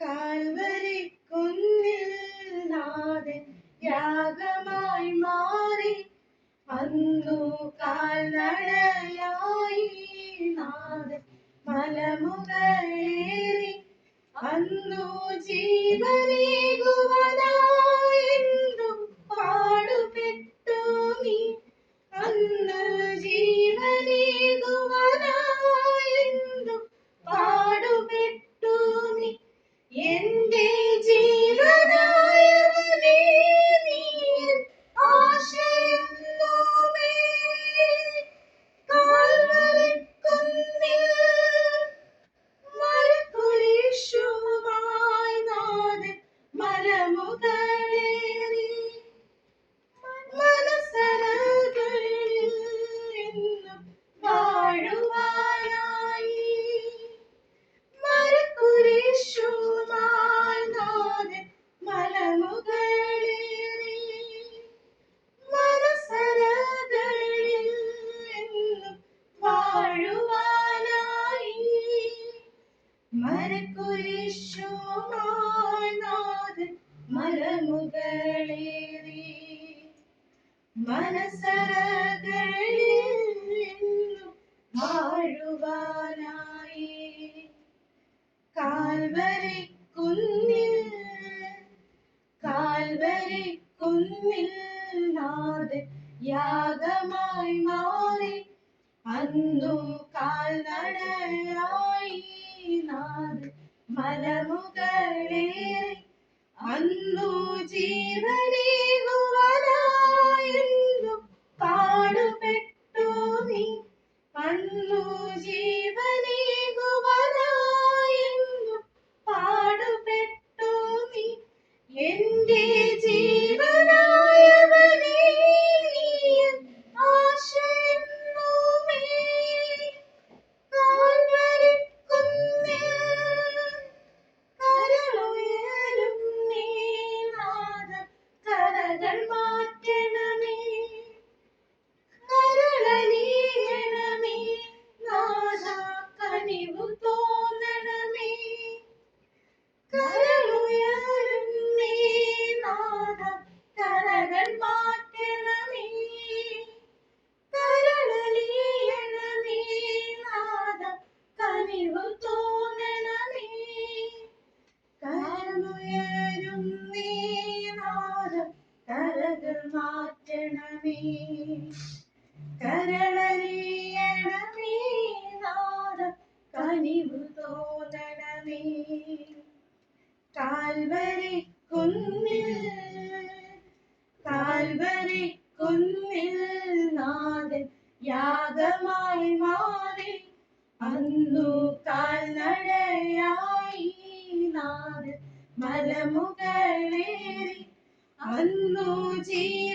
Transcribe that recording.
Calvary കുന്നിൽ നാഥൻ യാഗമായി മാറി. അന്നു കാൽനടയായി നാഥൻ മലമുകളേറി അന്നു ജീവനേകുവനായെന്നും മരക്കുരിശുമായി മലമുകളേറി മനസ്സറകളിൽ വാഴുവാനായി കാൽവരി കുന്നിൽ കാൽവരി കുന്നിൽ നാഥൻ യാഗമായി മാറി അന്നു കാൽനടയായി മാറ്റണമേ കരളലിയണമേ നാഥ കനിവു തോന്നണമേ. കാൽവരി കുന്നിൽ കാൽവരി കുന്നിൽ നാഥൻ യാഗമായി മാറി. അന്നു കാൽനടയായി നാഥൻ മലമുകളേറി. അന്നു ജീവനേകുവനായെന്നു